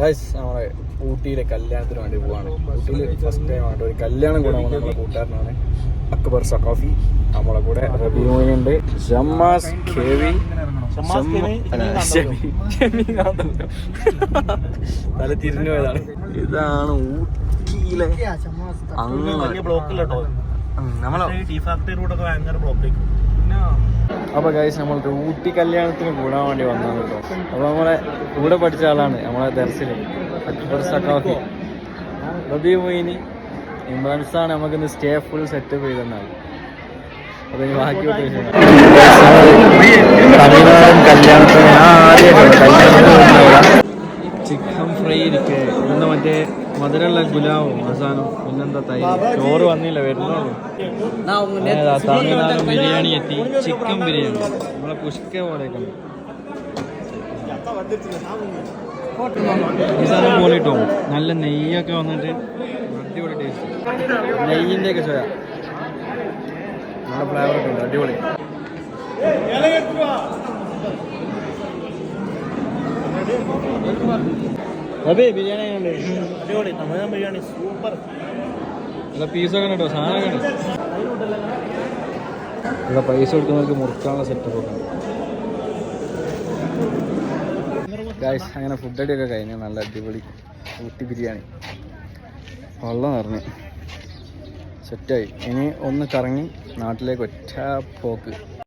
നമ്മളെ ഊട്ടിയിലെ കല്യാണത്തിന് വേണ്ടി പോവാണ്. ഊട്ടിയിൽ ഫസ്റ്റ് ടൈം ആണ്. ഒരു കല്യാണം കൂടെ നമ്മളെ കൂട്ടുകാരനാണ് അക്ബർ സഖാഫി. നമ്മളെ കൂടെ റബിയുണ്ട് ഷമ്മാസ് കെവി തല തിരിഞ്ഞു പോയതാണ്. ഇതാണ് ഊട്ടിയിലെ അങ്ങനെ നമ്മളെ ടീ ഫാക്ടറി റോഡൊക്കെ ഭയങ്കര ബ്ലോക്കിലേക്ക് അപ്പൊ ഗൈസ് നമ്മൾ ഊട്ടി കല്യാണത്തിന് കൂടാൻ വേണ്ടി വന്നതാണ് കേട്ടോ. അപ്പൊ നമ്മളെ കൂടെ പഠിച്ച ആളാണ് നമ്മളെ ദർശന്. അക്ബർ സഖാഫി. റബി മൊയിനി. ഇമ്രാൻസാണ് നമുക്കിന്ന് സ്റ്റേ ഫുൾ സെറ്റപ്പ് ചെയ്തെന്നാണ്. അപ്പൊ ഇനി ബാക്കി കല്യാണത്തിന് ചിക്കൻ ഫ്രൈ ഇരിക്കെ. ഇന്ന് മറ്റേ മധുരമുള്ള ഗുലാവും അവസാനം പിന്നെന്താ തൈര്? ചോറ് വന്നില്ല വരുന്നുള്ളൂ ഏതാ, തമിഴ്നാട് ബിരിയാണി എത്തി ചിക്കൻ ബിരിയാണി. നമ്മളെ പുഷ്ക പോലെയൊക്കെ ഉണ്ട്. ഈ സാധനം പോലെ കിട്ടോ നല്ല നെയ്യൊക്കെ വന്നിട്ട് അടിപൊളി ടേസ്റ്റ് നെയ്യിന്റെ ഒക്കെ ചോയ നല്ല ഫ്ലേവർ ഒക്കെ ഉണ്ട് അടിപൊളി. അതെ ബിരിയാണി എങ്ങനെയുണ്ട് അടിപൊളി ബിരിയാണി സൂപ്പർ. നല്ല പീസൊക്കെ ഉണ്ട് കേട്ടോ സാധനമൊക്കെ ഉണ്ട് ഇവിടെ പൈസ കൊടുക്കുന്നവർക്ക് മുറുക്കാനുള്ള സെറ്റപ്പ് ഒക്കെ ഗായ്സ് അങ്ങനെ ഫുഡ് അടിയൊക്കെ കഴിഞ്ഞു നല്ല അടിപൊളി ഊട്ടി ബിരിയാണി. വെള്ളം നിറഞ്ഞു. സെറ്റായി ഇനി ഒന്ന് കറങ്ങി നാട്ടിലേക്ക് ഒറ്റ പോക്ക്.